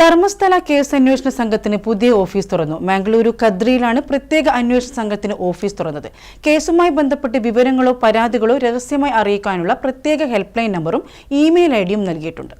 Dharmasthala case അന്വേഷണ സംഘത്തിന് പുതിയ ഓഫീസ് തുറന്നു. മംഗളൂരു കദ്രിയിലാണ് പ്രത്യേക അന്വേഷണ സംഘത്തിന് ഓഫീസ് തുറന്നത്. കേസുമായി ബന്ധപ്പെട്ട് വിവരങ്ങളോ പരാതികളോ രഹസ്യമായി അറിയിക്കാനുള്ള പ്രത്യേക ഹെൽപ്പ് ലൈൻ നമ്പറും ഇമെയിൽ ഐ ഡിയും നൽകിയിട്ടുണ്ട്.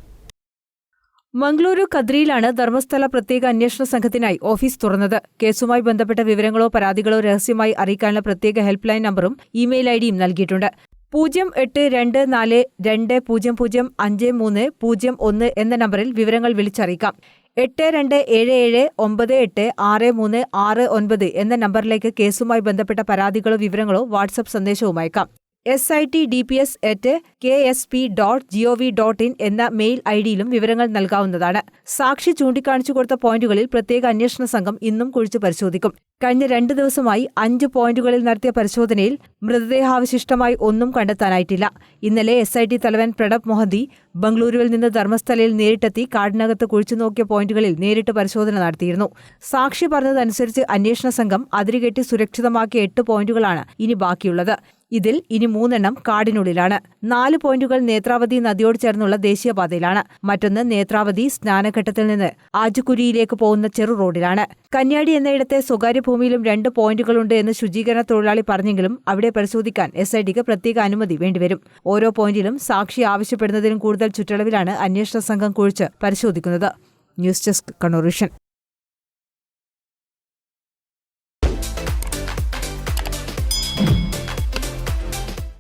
മംഗളൂരു കദ്രിയിലാണ് ധർമ്മസ്ഥല പ്രത്യേക അന്വേഷണ സംഘത്തിനായി ഓഫീസ് തുറന്നത്. കേസുമായി ബന്ധപ്പെട്ട വിവരങ്ങളോ പരാതികളോ രഹസ്യമായി അറിയിക്കാനുള്ള പ്രത്യേക ഹെൽപ്പ് ലൈൻ നമ്പറും ഇമെയിൽ ഐഡിയും നൽകിയിട്ടുണ്ട്. പൂജ്യം എട്ട് രണ്ട് നാല് രണ്ട് പൂജ്യം പൂജ്യം അഞ്ച് മൂന്ന് പൂജ്യം ഒന്ന് എന്ന നമ്പറിൽ വിവരങ്ങൾ വിളിച്ചറിയിക്കാം. എട്ട് രണ്ട് ഏഴ് ഏഴ് ഒമ്പത് എട്ട് ആറ് മൂന്ന് ആറ് ഒൻപത് എന്ന നമ്പറിലേക്ക് കേസുമായി ബന്ധപ്പെട്ട പരാതികളോ വിവരങ്ങളോ വാട്സപ്പ് സന്ദേശവും അയക്കാം S I T D P S at K S P dot G O V dot in എന്ന മെയിൽ ഐ ഡിയിലും വിവരങ്ങൾ നൽകാവുന്നതാണ്. സാക്ഷി ചൂണ്ടിക്കാണിച്ചു കൊടുത്ത പോയിന്റുകളിൽ പ്രത്യേക അന്വേഷണ സംഘം ഇന്നും കുഴിച്ചു പരിശോധിക്കും. കഴിഞ്ഞ രണ്ട് ദിവസമായി അഞ്ച് പോയിന്റുകളിൽ നടത്തിയ പരിശോധനയിൽ മൃതദേഹാവശിഷ്ടമായി ഒന്നും കണ്ടെത്താനായിട്ടില്ല. ഇന്നലെ എസ് ഐ ടി തലവൻ പ്രണബ് മൊഹന്തി ബംഗളൂരുവിൽ നിന്ന് ധർമ്മസ്ഥലയിൽ നേരിട്ടെത്തി കാടിനകത്ത് കുഴിച്ചു നോക്കിയ പോയിന്റുകളിൽ നേരിട്ട് പരിശോധന നടത്തിയിരുന്നു. സാക്ഷി പറഞ്ഞതനുസരിച്ച് അന്വേഷണ സംഘം അതിരുകെട്ടി സുരക്ഷിതമാക്കിയ എട്ട് പോയിന്റുകളാണ് ഇനി ബാക്കിയുള്ളത്. ഇതിൽ ഇനി മൂന്നെണ്ണം കാടിനുള്ളിലാണ്. നാല് പോയിന്റുകൾ നേത്രാവതി നദിയോട് ചേർന്നുള്ള ദേശീയപാതയിലാണ്. മറ്റൊന്ന് നേത്രാവതി സ്നാനഘട്ടത്തിൽ നിന്ന് ആജുകുരിയിലേക്ക് പോകുന്ന ചെറു റോഡിലാണ്. കന്യാടി എന്നയിടത്തെ സ്വകാര്യ ഭൂമിയിലും രണ്ട് പോയിന്റുകളുണ്ട് എന്ന് ശുചീകരണ തൊഴിലാളി പറഞ്ഞെങ്കിലും അവിടെ പരിശോധിക്കാൻ എസ് ഐ ഡിക്ക് പ്രത്യേക അനുമതി വേണ്ടിവരും. ഓരോ പോയിന്റിലും സാക്ഷി ആവശ്യപ്പെടുന്നതിനും കൂടുതൽ ചുറ്റളവിലാണ് അന്വേഷണ സംഘം കുഴിച്ച് പരിശോധിക്കുന്നത്. News desk Kannur